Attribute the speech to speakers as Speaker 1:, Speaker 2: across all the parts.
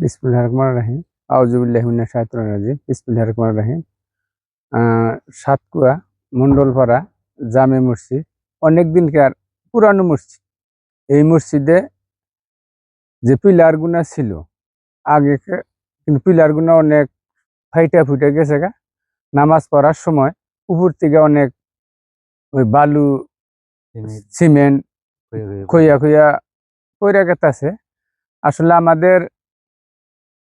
Speaker 1: বিসমিল্লাহির রহমানির রহিম। আউযুবিল্লাহি মিনাশ রাজিম। বিসমিল্লাহির রহমানির রহিম। সাতকুয়া মন্ডলপাড়া জামে মসজিদ। অনেক দিনকার পুরানো মসজিদ। এই মসজিদে যে পিলার গুনা ছিল আগে কিন্তু পিলার গুনা অনেক ফাইটা ফুটে গেছে গা। নামাজ পড়ার সময় উপর থেকে অনেক ওই বালু সিমেন্ট। খইয়া খইয়া কইরা গেতাছে। আসলে আমাদের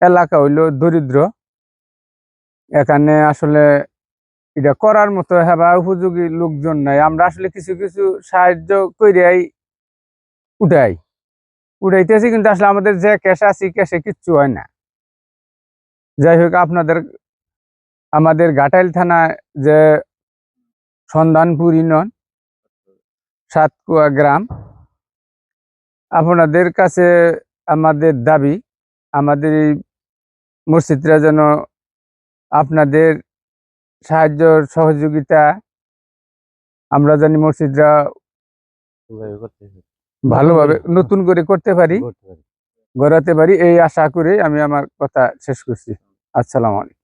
Speaker 1: এলাকা হইল দরিদ্র। এখানে আসলে এটা করার মতো হেবা উপযোগী লোকজন নাই। আমরা আসলে কিছু কিছু সাহায্য কইরাই উঠাই। উঠাইতেছি কিন্তু আসলে আমাদের যে ক্যাশ আছে ক্যাশে কিচ্ছু হয় না। যাই হোক, আপনাদের, আমাদের ঘাটাইল থানায় যে সন্ধানপুর ইউনিয়ন সাতকুয়া গ্রাম, আপনাদের কাছে আমাদের দাবি, আমাদের এই মসজিদরা যেন আপনাদের সাহায্য সহযোগিতা আমরা জানি মসজিদরা ভালোভাবে নতুন করে করতে পারি গড়াতে পারি এই আশা করে আমি আমার কথা শেষ করছি। আসসালাম আলাইকুম।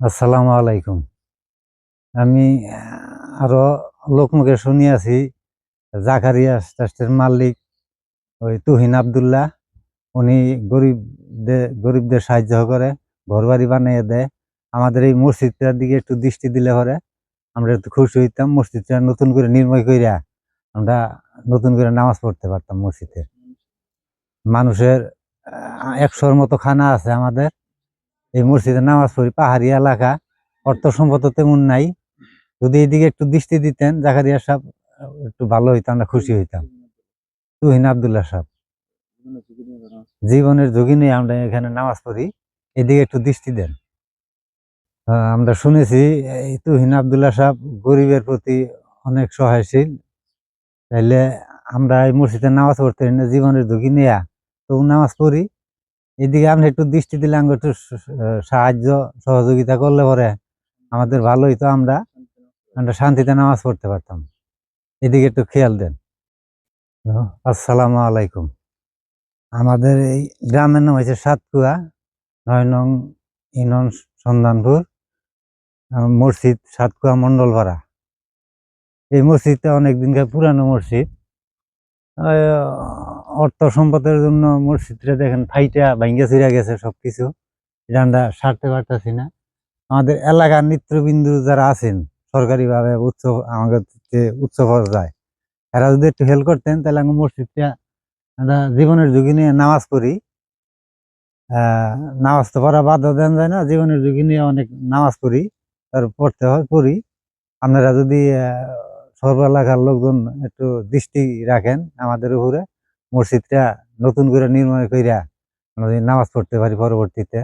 Speaker 2: আসসালামু আলাইকুম। আমি আরও লোকমুখে শুনিয়াছি জাকারিয়া ট্রাস্টের মালিক ওই তুহিন আবদুল্লাহ। উনি গরিবদের গরিবদের সাহায্য করে ঘর বাড়ি বানিয়ে দেয়। আমাদের এই মসজিদটার দিকে একটু দৃষ্টি দিলে পরে আমরা একটু খুশি হইতাম, মসজিদটা নতুন করে নির্ময় করিয়া আমরা নতুন করে নামাজ পড়তে পারতাম মসজিদে মানুষের একশোর মতো খানা আছে আমাদের। এই মসজিদে নামাজ পড়ি, পাহাড়ি এলাকা, অর্থ সম্পদ তেমন নাই। যদি এদিকে একটু দৃষ্টি দিতেন, জাকারিয়া সাহেব একটু ভালো হইতাম আমরা খুশি হইতাম। তুহিন আবদুল্লাহ সাহেব। জীবনের ঝুঁকি নিয়ে আমরা এখানে নামাজ পড়ি। এদিকে একটু দৃষ্টি দেন। আমরা শুনেছি তুহিন আবদুল্লাহ সাহেব গরিবের প্রতি অনেক সহায়শীল। তাইলে আমরা এই মসজিদে নামাজ পড়তে না জীবনের ঝুঁকি নিয়ে তো নামাজ পড়ি। এদিকে আপনি একটু দৃষ্টি দিলে আমাকে একটু সাহায্য, সহযোগিতা করলে পরে আমাদের ভালোই তো আমরা। আমরা শান্তিতে নামাজ পড়তে পারতাম। এদিকে একটু খেয়াল দেন। আসসালামু আলাইকুম। আমাদের এই গ্রামের নাম হয়েছে সাতকুয়া, নয় নং ইনন সন্ধানপুর মসজিদ সাতকুয়া মন্ডলপাড়া এই মসজিদটা অনেক দিনকার পুরানো মসজিদ। অর্থ সম্পদের জন্য মসজিদটা দেখেন ফাইটা ভাঙ্গা চিরা গেছে সবকিছু। এটা আমরা সারতে পারতেছি না। আমাদের এলাকার নেতৃবৃন্দু যারা আছেন, সরকারিভাবে উচ্চ আমাদের যে উচ্চ পর্যায়ে এরা যদি একটু হেল্প করতেন, তাহলে আমরা মসজিদটা আমরা জীবনের ঝুঁকি নিয়ে নামাজ পড়ি। নামাজ তো পড়া বাধ্য দেন যায় না, জীবনের ঝুঁকি নিয়ে অনেক নামাজ পড়ি, তার পড়তে হয়, পড়ি। আপনারা যদি সর্ব এলাকার লোকজন একটু দৃষ্টি রাখেন আমাদের উপরে, মসজিদটা নতুন করে নির্মাণ কইরা আমরা নামাজ পড়তে পারি পরবর্তীতে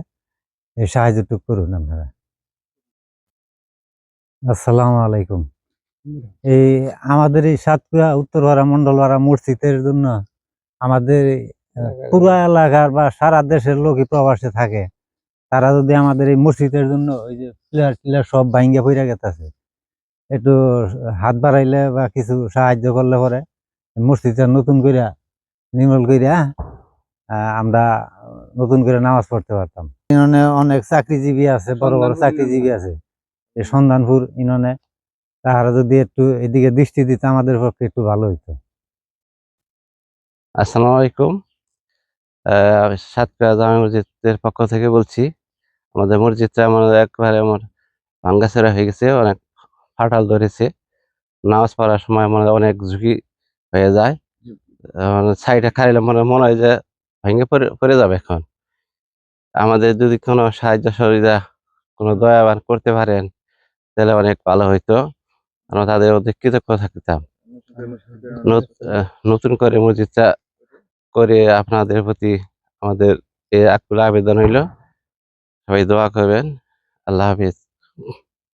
Speaker 2: এই সাহায্যটুকু করুন আপনারা। আসসালামু আলাইকুম। এই আমাদের এই সাতপুরা উত্তরপাড়া মন্ডলপাড়া মসজিদের জন্য আমাদের এই, পুরো এলাকার বা সারা দেশের লোকই প্রবাসে থাকে। তারা যদি আমাদের এই মসজিদের জন্য ওই যে প্লেয়ার টিলার সব ভাঙ্গা পইরা গেছে একটু হাত বাড়াইলে বা কিছু সাহায্য করলে পরে মসজিদটা নতুন কইরা নির্মল কইরা আহ, আমরা নতুন করে নামাজ পড়তে পারতাম। ইউনিয়নে অনেক চাকরিজীবী আছে বড় বড় চাকরিজীবী আছে। এই সন্ধানপুর ইউনিয়নে তাহারা যদি একটু এদিকে দৃষ্টি দিতে আমাদের পক্ষে একটু ভালো হইতো।
Speaker 3: আসসালামু আলাইকুম। সাতক্ষীরা জামা মসজিদের পক্ষ থেকে বলছি, আমাদের মসজিদটা আমাদের একবারে আমার ভাঙ্গাচোরা হয়ে গেছে, অনেক ফাটাল ধরেছে। নামাজ পড়ার সময় মানে অনেক ঝুঁকি হয়ে যায়। সাইডে খাইলে মনে মনে হয় যে ভেঙে পড়ে যাবে এখন। আমাদের যদি কোনো সাহায্য সহযোগিতা, কোনো দয়াবান করতে পারেন, তাহলে অনেক ভালো হইতো। আমরা তাদের অধিক কৃতজ্ঞ থাকতাম। নতুন করে মসজিদটা করে আপনাদের প্রতি আমাদের এ আকুল আবেদন হইল। সবাই দোয়া করবেন। আল্লাহ হাফিজ।